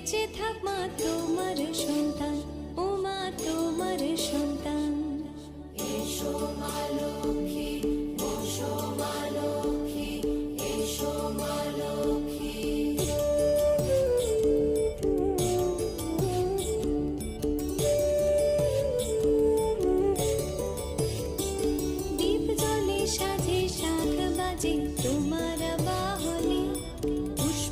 বেঁচে থাক মা তোমার সন্তান ও মা তোমার সন্তান। এসো মা লক্ষ্মী বসো মা লক্ষ্মী এসো মা লক্ষ্মী। দীপ জলে সাজে শাখ বাজে